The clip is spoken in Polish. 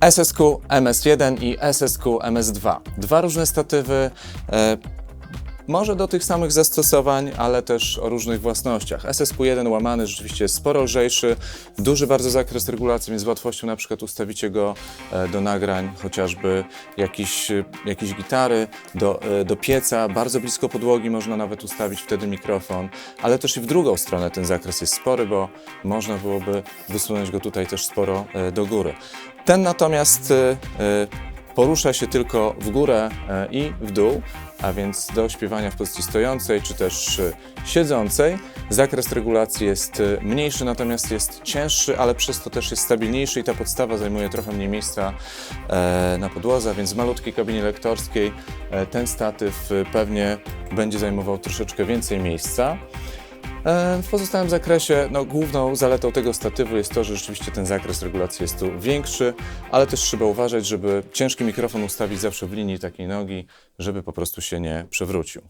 SSQ MS1 i SSQ MS2. Dwa różne statywy. E, może do tych samych zastosowań, ale też o różnych własnościach. SSQ1 łamany rzeczywiście jest sporo lżejszy, duży bardzo zakres regulacji, więc z łatwością na przykład ustawicie go e, do nagrań, chociażby jakiś, e, jakiejś gitary, do, e, do pieca, bardzo blisko podłogi można nawet ustawić wtedy mikrofon, ale też i w drugą stronę ten zakres jest spory, bo można byłoby wysunąć go tutaj też sporo e, do góry. Ten natomiast e, e, porusza się tylko w górę e, i w dół, a więc do śpiewania w pozycji stojącej czy też siedzącej. Zakres regulacji jest mniejszy, natomiast jest cięższy, ale przez to też jest stabilniejszy i ta podstawa zajmuje trochę mniej miejsca e, na podłodze, więc w malutkiej kabinie lektorskiej e, ten statyw pewnie będzie zajmował troszeczkę więcej miejsca. E, W pozostałym zakresie, no, główną zaletą tego statywu jest to, że rzeczywiście ten zakres regulacji jest tu większy, ale też trzeba uważać, żeby ciężki mikrofon ustawić zawsze w linii takiej nogi, żeby po prostu się nie przewrócił.